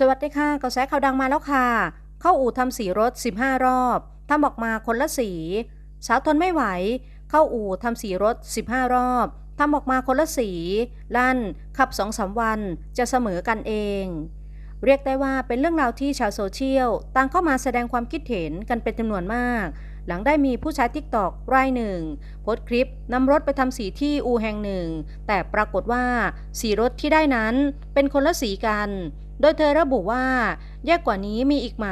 สวัสดีค่ะกระแสข่าวดังมาแล้วค่ะ เข้าอู่ทำสีรถ 15 รอบทำออกมาคนละสี สาวทนไม่ไหว เข้าอู่ทำสีรถ 15 รอบทำออกมาคนละสี ลั่น ขับสองสามวันจะเสมอกันเอง เรียกได้ว่าเป็นเรื่องราวที่ชาวโซเชียลต่างเข้ามาแสดงความคิดเห็นกันเป็นจำนวนมาก หลังได้มีผู้ใช้ทิกตอกรายหนึ่งโพสต์คลิปนำรถไปทำสีที่อูแห่งหนึ่ง แต่ปรากฏว่าสีรถที่ได้นั้นเป็นคนละสีกัน โดยเธอระบุว่า แยกกว่านี้มีอีกไหม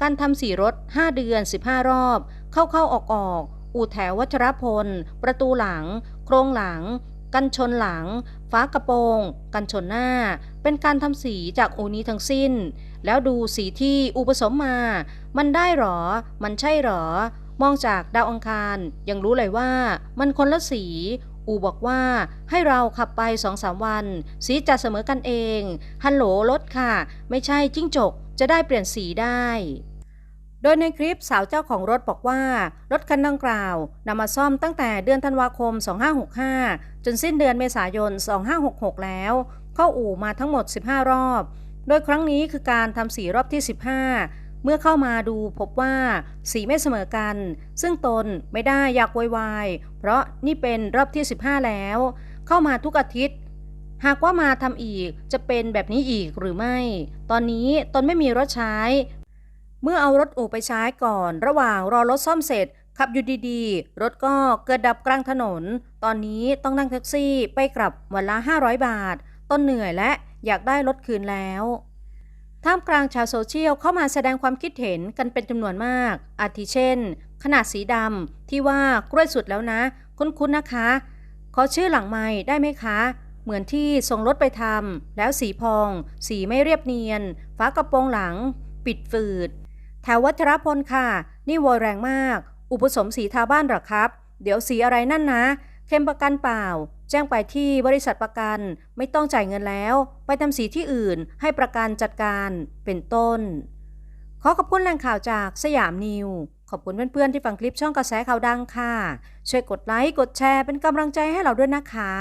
การทำสีรถ 5 เดือน 15 รอบ เข้าเข้าออกออก อู่แถววัชรพล ประตูหลัง โครงหลัง กันชนหลังฝากระโปรง กันชนหน้า เป็นการทำสีจากอูนี้ทั้งสิ้น แล้วดูสีที่อูผสมมา มันได้หรอ มันใช่หรอ มองจากดาวอังคารยังรู้เลยว่ามันคนละสี อูบอกว่าให้เราขับไปสองสามวัน สีจะเสมอกันเอง ฮัลโหลรถค่ะ ไม่ใช่จิ้งจก จะได้เปลี่ยนสีได้ โดยในคลิปสาวเจ้าของรถบอกว่า รถคันดังกล่าวนำมาซ่อมตั้งแต่เดือนธันวาคม 2565 จนสิ้นเดือนเมษายน 2566 แล้ว เข้าอู่มาทั้งหมด 15 รอบ โดยครั้งนี้คือการทำสีรอบที่ 15 เมื่อเข้ามาดูพบว่าสีไม่เสมอกัน ซึ่งตนไม่ได้อยากโวยวาย เพราะนี่เป็นรอบที่ 15 แล้ว เข้ามาทุกอาทิตย์ หากว่ามาทำอีกจะเป็นแบบนี้อีกหรือไม่ ตอนนี้ตนไม่มีรถใช้ เมื่อเอารถอู่ไปใช้ก่อน ระหว่างรอรถซ่อมเสร็จ ขับอยู่ดีๆ รถก็เกิดดับกลางถนน ตอนนี้ต้องนั่งแท็กซี่ไปกลับวันละ 500 บาทต้นเหนื่อยและอยากได้รถคืนแล้ว ท่ามกลางชาวโซเชียลเข้ามาแสดงความคิดเห็นกันเป็นจำนวนมาก อาทิเช่น ขนาดสีดำที่ว่ากล้วยสุดแล้วนะ คุ้นๆนะคะ ขอชื่อหลังไม้ได้ไหมคะ เหมือนที่ส่งรถไปทำแล้วสีพอง สีไม่เรียบเนียนฝากระโปรงหลัง ปิดฝืดแถววัชรพลค่ะ นี่โวยแรงมาก อุปสมสีทาบ้านหรอครับ เดี๋ยวสีอะไรนั่นนะเข้มประกันเปล่า จ้งไปที่บริษัทประกันไม่ต้องจ่ายเงินแล้ว ไปทำสีที่อื่นให้ประกันจัดการเป็นต้น ขอขอบคุณแหล่งข่าวจากสยามนิว ขอบคุณเพื่อนๆที่ฟังคลิปช่องกระแสข่าวดังค่ะ ช่วยกดไลค์กดแชร์เป็นกำลังใจให้เราด้วยนะคะ